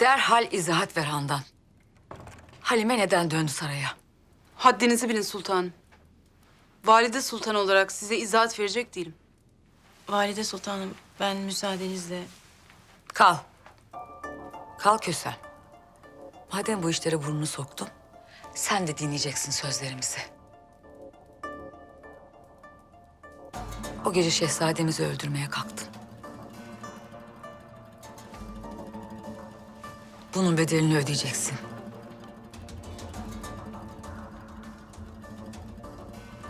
Derhal izahat ver Handan. Halime neden döndü saraya? Haddinizi bilin sultanım. Valide sultan olarak size izahat verecek değilim. Valide sultanım ben müsaadenizle Kal. Kal Kösem. Madem bu işlere burnunu soktun, sen de dinleyeceksin sözlerimizi. O gece şehzademizi öldürmeye kalktın. Bunun bedelini ödeyeceksin.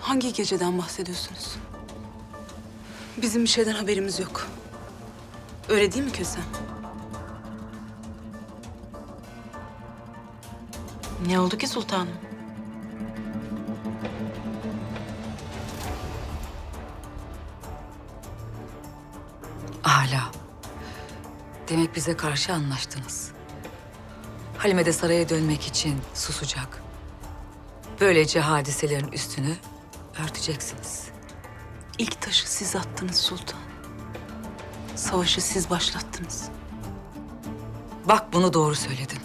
Hangi geceden bahsediyorsunuz? Bizim bir şeyden haberimiz yok. Öyle değil mi Kösem? ne oldu ki sultanım? Hala. Demek bize karşı anlaştınız. Halime de saraya dönmek için susacak. Böylece hadiselerin üstünü örteceksiniz. İlk taşı siz attınız sultan. Savaşı siz başlattınız. Bak bunu doğru söyledin.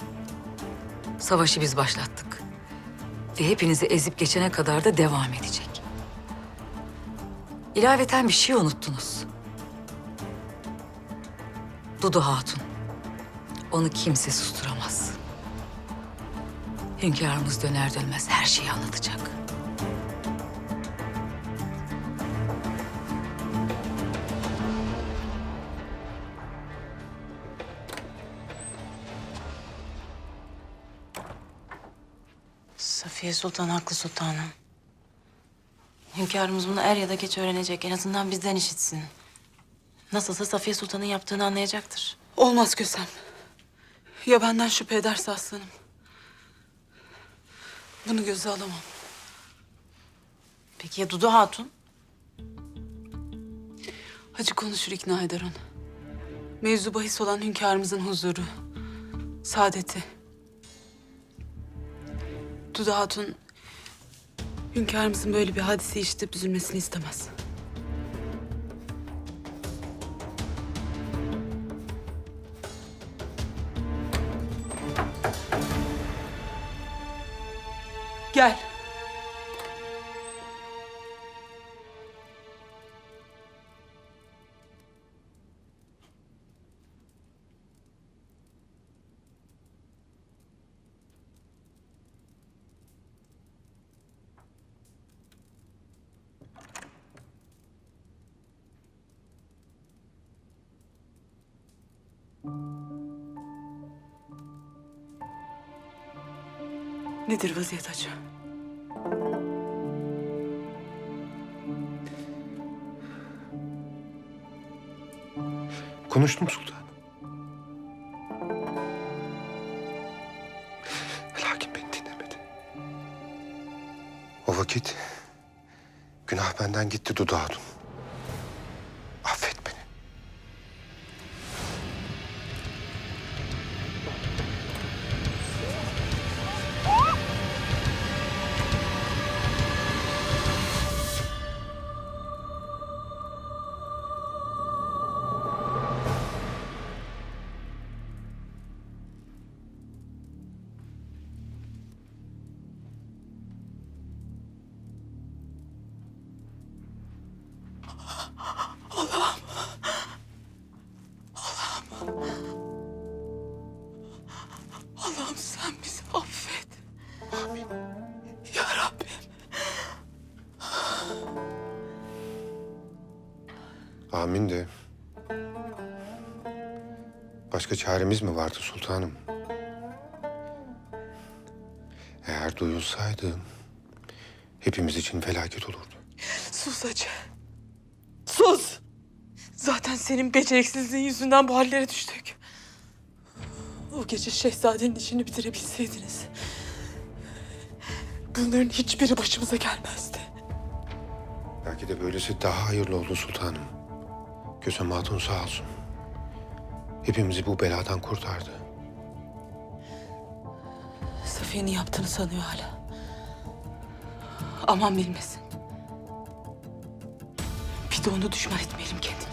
Savaşı biz başlattık. Ve hepinizi ezip geçene kadar da devam edecek. İlaveten bir şey unuttunuz. Dudu Hatun. Onu kimse susturamaz. Hünkârımız döner dönmez her şeyi anlatacak. Safiye Sultan haklı sultanım. Hünkârımız bunu er ya da geç öğrenecek. En azından bizden işitsin. Nasılsa Safiye Sultan'ın yaptığını anlayacaktır. Olmaz Kösem. Ya benden şüphe ederse aslanım? Bunu göze alamam. Peki ya Dudu Hatun? Hacı konuşur ikna eder onu. Mevzu bahis olan hünkârımızın huzuru, saadeti. Dudu Hatun, hünkârımızın böyle bir hadise işitip üzülmesini istemez. Gel. Nedir vaziyet hacı? Konuştum sultanım. Lakin beni dinlemedi. O vakit günah benden gitti Dudu Allah'ım sen bizi affet. Amin. Ya Rabbim. Amin de. Başka çaremiz mi vardı sultanım? Eğer duyulsaydı hepimiz için felaket olurdu. Sus hacı. Sus. Zaten senin beceriksizliğin yüzünden bu hallere düştük. O gece şehzadenin işini bitirebilseydiniz... ...bunların hiçbiri başımıza gelmezdi. Belki de böylesi daha hayırlı oldu sultanım. Kösem Hatun sağ olsun. Hepimizi bu beladan kurtardı. Safiye'nin yaptığını sanıyor hala. Aman bilmesin. Bir de onu düşman etmeyelim kendimize.